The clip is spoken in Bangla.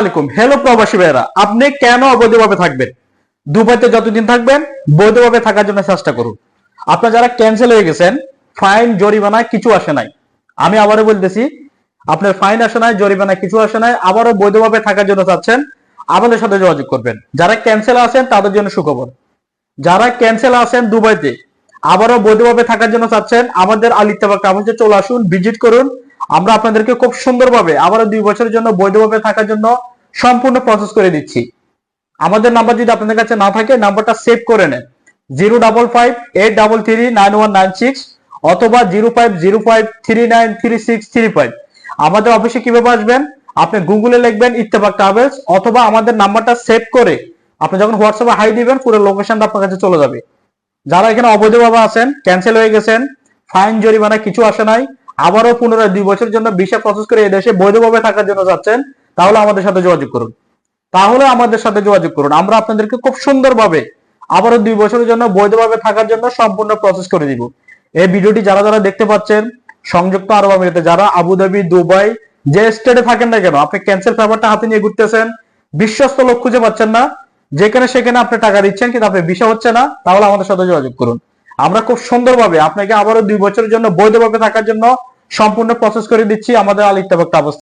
আলাইকুম। হ্যালো প্রবাসী ভাইয়েরা, আপনি কেন অবৈধভাবে থাকবেন? দুবাইতে যতদিন থাকবেন, বৈধভাবে থাকার জন্য চেষ্টা করুন। যারা ক্যান্সেল হয়ে গেছেন ফাইন জরিমানা কিছু আসে নাই। আমি আবারও বলতেছি, আপনার ফাইন আসে নাই জরিমানা কিছু আসে নাই, আবারও বৈধভাবে থাকার জন্য চাচ্ছেন, আমাদের সাথে যোগাযোগ করবেন। যারা ক্যান্সেল আছেন, তাদের জন্য সুখবর। যারা ক্যান্সেল আছেন দুবাইতে, আবারও বৈধভাবে থাকার জন্য চাচ্ছেন, আমাদের আলিত্তাবা ট্রাভেলসে চলে আসুন ভিজিট করুন। আমরা আপনাদেরকে খুব সুন্দরভাবে আবারও দুই বছরের জন্য বৈধভাবে থাকার জন্য সম্পূর্ণ প্রসেস করে দিচ্ছি। আমাদের নাম্বার যদি আপনাদের কাছে না থাকে নাম্বারটা সেভ করে নেন। Zero double five eight double three nine one nine six অথবা zero five zero five three nine three six three five আমাদের অফিসে কীভাবে আসবেন? আপনি গুগলে লিখবেন ইত্তেফাক ট্রাভেলস অথবা আমাদের নাম্বারটা সেভ করে আপনি যখন হোয়াটসঅ্যাপে হাই দিবেন, পুরো লোকেশনটা আপনার কাছে চলে যাবে। যারা এখানে অবৈধভাবে আছেন ক্যান্সেল হয়ে গেছেন ফাইন জরিমানা কিছু আসে নাই, আবারও পুনরায় দুই বছরের জন্য ভিসা প্রসেস করে এদেশে দেশে বৈধভাবে থাকার জন্য যাচ্ছেন তাহলে আমাদের সাথে যোগাযোগ করুন। তাহলে আমাদের সাথে যোগাযোগ করুন। আমরা আপনাদেরকে খুব সুন্দরভাবে আবারও দুই বছরের জন্য বৈধভাবে থাকার জন্য সম্পূর্ণ প্রসেস করে দিব। এই ভিডিওটি যারা যারা দেখতে পাচ্ছেন, সংযুক্ত আরব আমিরাতে, যারা আবুধাবি, দুবাই, যে স্টেটে থাকেন না কেন, আপনি ক্যান্সেল পেপারটা হাতে নিয়ে ঘুরতেছেন, বিশ্বস্ত লোক খুঁজে পাচ্ছেন না, যেখানে সেখানে আপনি টাকা দিচ্ছেন, কিন্তু আপনি ভিসা হচ্ছে না, তাহলে আমাদের সাথে যোগাযোগ করুন। আমরা খুব সুন্দরভাবে আপনাকে আবারও দুই বছরের জন্য বৈধভাবে থাকার জন্য সম্পূর্ণ প্রসেস করে দিচ্ছি। আমাদের আলিত্তাবাগ অবস্থা